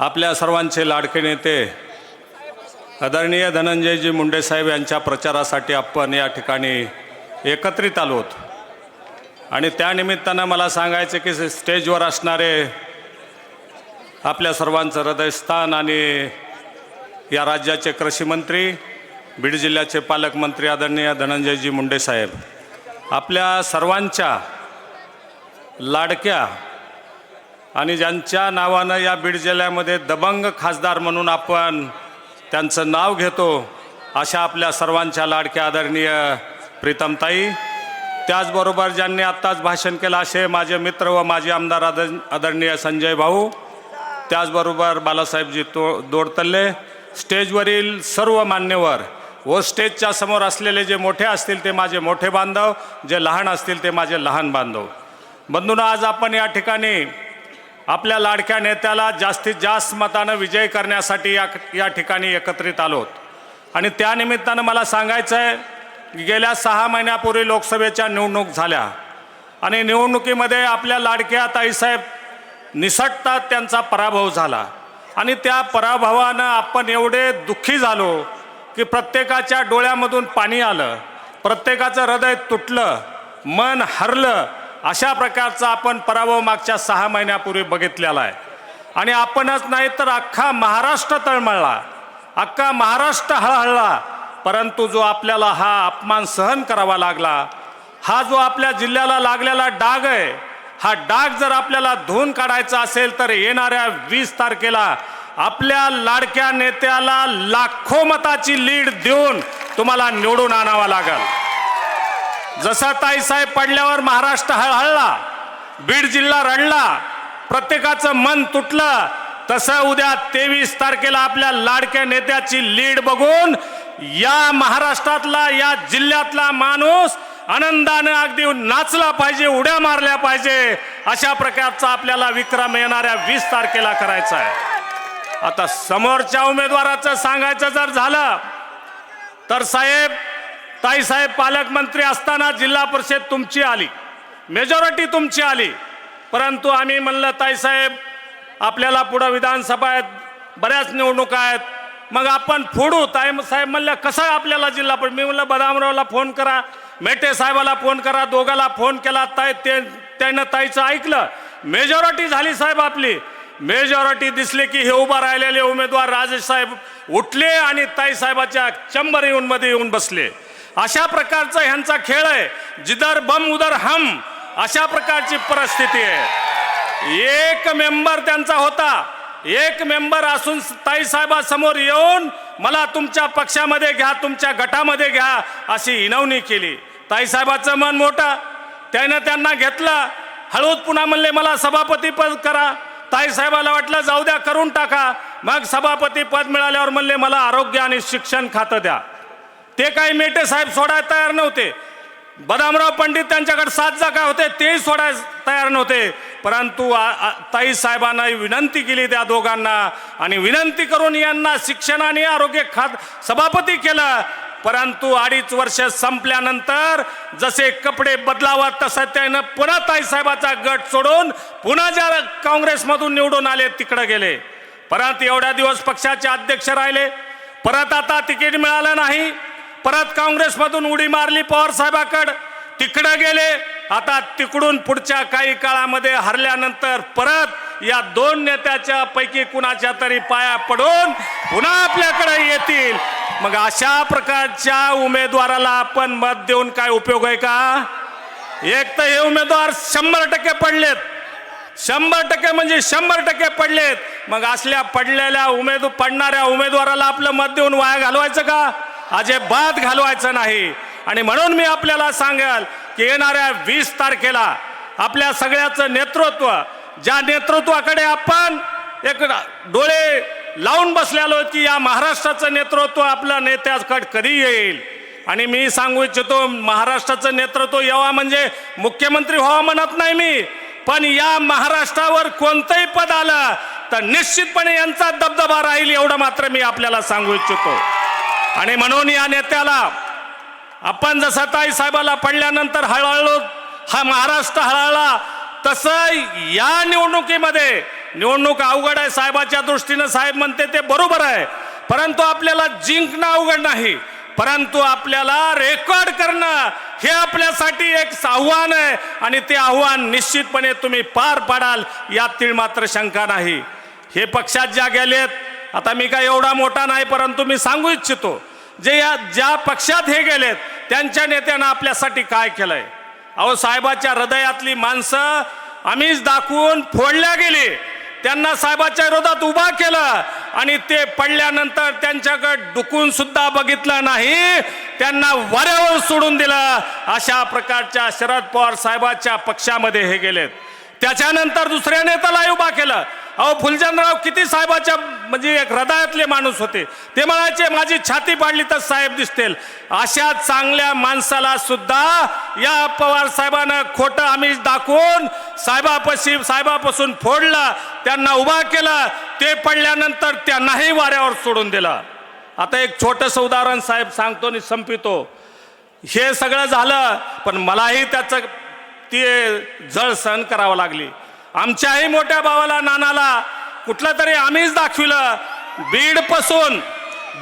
आपल्या सर्वांचे लाडके नेते आदरणीय धनंजयजी मुंडे साहेब यांच्या प्रचारासाठी आपण या ठिकाणी एकत्रित आलोत. आणि त्यानिमित्तानं मला सांगायचं की स्टेजवर असणारे आपल्या सर्वांचं हृदयस्थान आणि या राज्याचे कृषीमंत्री बीड जिल्ह्याचे पालकमंत्री आदरणीय धनंजयजी मुंडे साहेब आपल्या सर्वांच्या लाडक्या आणि ज्यांच्या नावानं या बीड जिल्ह्यामध्ये दबंग खासदार म्हणून आपण त्यांचं नाव घेतो अशा आपल्या सर्वांच्या लाडक्या आदरणीय प्रीतमताई. त्याचबरोबर ज्यांनी आत्ताच भाषण केलं असे माझे मित्र व माजी आमदार आद आदरणीय संजय भाऊ त्याचबरोबर बालासाहेबजी तो दोडतल्ले. स्टेजवरील सर्व मान्यवर व स्टेजच्या समोर असलेले जे मोठे असतील ते माझे मोठे बांधव जे लहान असतील ते माझे लहान बांधव. बंधून आज आपण या ठिकाणी आपल्या लाडक्या नेत्याला जास्तीत जास्त मतानं विजय करण्यासाठी या या ठिकाणी एकत्रित आलोत. आणि त्यानिमित्तानं मला सांगायचं आहे गेल्या सहा महिन्यापूर्वी लोकसभेच्या निवडणूक झाल्या. आणि निवडणुकीमध्ये आपल्या लाडक्या ताईसाहेब निसटतात त्यांचा पराभव झाला. आणि त्या पराभवानं आपण एवढे दुःखी झालो की प्रत्येकाच्या डोळ्यामधून पाणी आलं. प्रत्येकाचं हृदय तुटलं मन हरलं अशा प्रकारचा आपण पराभव मागच्या सहा महिन्यापूर्वी बघितलेला आहे. आणि आपणच नाही तर अख्खा महाराष्ट्र तळमळला अख्खा महाराष्ट्र हळहळला. परंतु जो आपल्याला हा अपमान सहन करावा लागला हा जो आपल्या जिल्ह्याला लागलेला डाग आहे हा डाग जर आपल्याला धुवून काढायचा असेल तर येणाऱ्या वीस तारखेला आपल्या लाडक्या नेत्याला लाखो मताची लीड देऊन तुम्हाला निवडून आणावा लागेल. जसा ताईसाहेब पडल्यावर महाराष्ट्र हळहळला बीड जिल्हा रडला प्रत्येकाचं मन तुटलं तसं उद्या तेवीस तारखेला आपल्या लाडक्या नेत्याची लीड बघून या महाराष्ट्रातला या जिल्ह्यातला माणूस आनंदानं अगदी नाचला पाहिजे उड्या मारल्या पाहिजे अशा प्रकारचा आपल्याला विक्रम येणाऱ्या वीस तारखेला करायचा आहे. आता समोरच्या उमेदवाराचं सांगायचं जर झालं तर साहेब ताईसाहेब पालकमंत्री असताना जिल्हा परिषद तुमची आली. मेजॉरिटी तुमची आली. परंतु आम्ही म्हणलं ताईसाहेब आपल्याला पुढं विधानसभा आहेत बऱ्याच निवडणुका आहेत. मग आपण फोडू. ताई साहेब म्हणलं कसं आपल्याला जिल्हा परिषद? मी म्हणलं बदामरावला फोन करा मेटे साहेबाला फोन करा दोघाला फोन केला. ताई ते त्यानं ताईचं ऐकलं. मेजॉरिटी झाली साहेब आपली. मेजॉरिटी दिसली की हे उभा राहिलेले उमेदवार राजेश साहेब उठले आणि ताईसाहेबाच्या चंबर येऊन मध्ये येऊन बसले. अशा प्रकारचा ह्यांचा खेळ आहे. जिदर बम उदर हम अशा प्रकारची परिस्थिती आहे. एक मेंबर त्यांचा होता. एक मेंबर असून ताई साहेबासमोर येऊन मला तुमच्या पक्षामध्ये घ्या तुमच्या गटामध्ये घ्या अशी विनवणी केली. ताईसाहेबाचं मन मोठं. त्यानं त्यांना घेतलं. हळूच पुन्हा म्हणले मला सभापती पद करा. ताईसाहेबाला वाटलं जाऊ द्या करून टाका. मग सभापती पद मिळाल्यावर म्हणले मला आरोग्य आणि शिक्षण खातं द्या. ते काही मेटे साहेब सोडायला तयार नव्हते. बदामराव पंडित त्यांच्याकडे सात जागा होते तेही सोडायला तयार नव्हते. परंतु ताई साहेबांना विनंती केली त्या दोघांना आणि विनंती करून यांना शिक्षण आणि आरोग्य खात सभापती केलं. परंतु अडीच वर्ष संपल्यानंतर जसे कपडे बदलावा तसं त्यानं पुन्हा ताई साहेबाचा गट सोडून पुन्हा ज्या काँग्रेसमधून निवडून आले तिकडे गेले. परत एवढ्या दिवस पक्षाचे अध्यक्ष राहिले. परत आता तिकीट मिळालं नाही. परत काँग्रेसमधून उडी मारली पवार साहेबाकडं. तिकडं गेले. आता तिकडून पुढच्या काही काळामध्ये हरल्यानंतर परत या दोन नेत्याच्या पैकी कुणाच्या तरी पाया पडून पुन्हा आपल्याकडे येतील. मग अशा प्रकारच्या उमेदवाराला आपण मत देऊन काय उपयोग आहे का? एक तर हे उमेदवार शंभर टक्के पडलेत. शंभर टक्के म्हणजे शंभर टक्के पडलेत. मग असल्या पडलेल्या उमेद पडणाऱ्या उमेदवाराला आपलं मत देऊन वाया घालवायचं का? अजिबात घालवायचं नाही. आणि म्हणून मी आपल्याला सांगाल की येणाऱ्या वीस तारखेला आपल्या सगळ्याचं नेतृत्व ज्या नेतृत्वाकडे आपण एक डोळे लावून बसलेलो की या महाराष्ट्राचं नेतृत्व आपल्या नेत्याकडे कधी येईल? आणि मी सांगू इच्छितो महाराष्ट्राचं नेतृत्व यावा म्हणजे मुख्यमंत्री व्हावा म्हणत नाही मी. पण या महाराष्ट्रावर कोणतंही पद आलं तर निश्चितपणे यांचा दबदबा राहील एवढं मात्र मी आपल्याला सांगू इच्छितो. आणि म्हणून या नेत्याला आपण जसं ताई साहेबाला पडल्यानंतर हळहळू हा महाराष्ट्र हळहळला तसं या निवडणुकीमध्ये निवडणूक अवघड आहे साहेबाच्या दृष्टीनं. साहेब म्हणते ते बरोबर आहे. परंतु आपल्याला जिंकणं अवघड नाही. परंतु आपल्याला रेकॉर्ड करणं हे आपल्यासाठी एक आव्हान आहे. आणि ते आव्हान निश्चितपणे तुम्ही पार पाडाल यात तीळ मात्र शंका नाही. हे पक्षात ज्या गेलेत आता मी काय एवढा मोठा नाही परंतु मी सांगू इच्छितो जे या ज्या पक्षात हे गेलेत त्यांच्या नेत्यानं आपल्यासाठी काय केलंय? अहो साहेबाच्या हृदयातली माणसं आम्हीच दाखवून फोडल्या गेली. त्यांना साहेबाच्या विरोधात उभा केलं आणि ते पडल्यानंतर त्यांच्याकडे डुकून सुद्धा बघितलं नाही. त्यांना वऱ्यावर सोडून दिलं. अशा प्रकारच्या शरद पवार साहेबाच्या पक्षामध्ये हे गेलेत. त्याच्यानंतर दुसऱ्या नेत्याला उभा केलं. अहो फुलचंदराव किती साहेबाच्या म्हणजे एक हृदयातले माणूस होते. ते म्हणायचे माझी छाती पाडली तर साहेब दिसतील. अशा चांगल्या माणसाला सुद्धा या पवार साहेबानं खोटं आम्ही दाखवून साहेबापाशी साहेबापासून फोडलं त्यांना उभा केलं ते पडल्यानंतर त्यांनाही वाऱ्यावर सोडून दिलं. आता एक छोटंसं उदाहरण साहेब सांगतो आणि संपितो. हे सगळं झालं पण मलाही त्याचं ते जळ सहन करावं लागली. आमच्याही मोठ्या भावाला नानाला कुठलं तरी आम्हीच दाखविलं. बीडपासून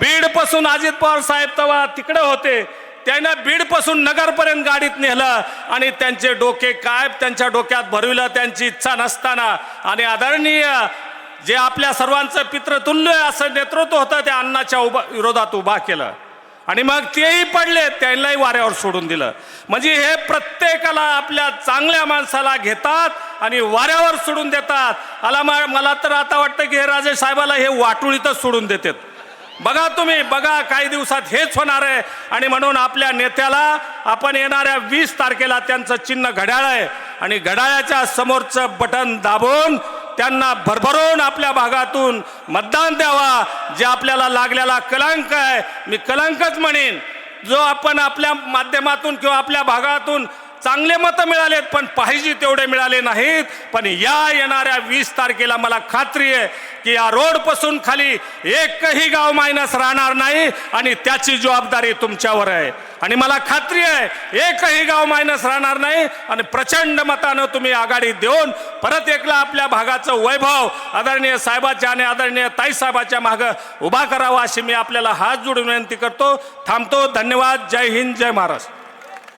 बीडपासून अजित पवार साहेब तेव्हा तिकडे होते. त्यानं बीडपासून नगरपर्यंत गाडीत नेलं आणि त्यांचे डोके काय त्यांच्या डोक्यात भरविलं त्यांची इच्छा नसताना. आणि आदरणीय जे आपल्या सर्वांचं पितृतुल्य असं नेतृत्व होतं त्या अण्णाच्या उभा विरोधात उभा केलं. आणि मग तेही पडले त्यांनाही वाऱ्यावर सोडून दिलं. म्हणजे हे प्रत्येकाला आपल्या चांगल्या माणसाला घेतात आणि वाऱ्यावर सोडून देतात. आला मला तर आता वाटतं की हे राजे साहेबाला हे वाटुळीतच सोडून देतात. बघा तुम्ही बघा काही दिवसात हेच होणार आहे. आणि म्हणून आपल्या नेत्याला आपण येणाऱ्या वीस तारखेला त्यांचं चिन्ह घड्याळ आहे. आणि घड्याळाच्या समोरचं बटन दाबून त्यांना भरभरून आपल्या भागातून मतदान द्यावा जे आपल्याला लागलेला कलंक आहे. मी कलंकच म्हणेन. जो आपण आपल्या माध्यमातून किंवा आपल्या भागातून चांगले मतं मिळालेत पण पाहिजे तेवढे मिळाले नाहीत. पण या येणाऱ्या वीस तारखेला मला खात्री आहे की या रोडपासून खाली एकही गाव मायनस राहणार नाही आणि त्याची जबाबदारी तुमच्यावर आहे. आणि मला खात्री आहे एकही गाव मायनस राहणार नाही आणि प्रचंड मतानं तुम्ही आघाडी देऊन परत एकला आपल्या भागाचं वैभव आदरणीय साहेबाच्या आणि आदरणीय ताई साहेबाच्या मागं उभा करावा अशी मी आपल्याला हात जोडून विनंती करतो. थांबतो. धन्यवाद. जय हिंद. जय महाराष्ट्र.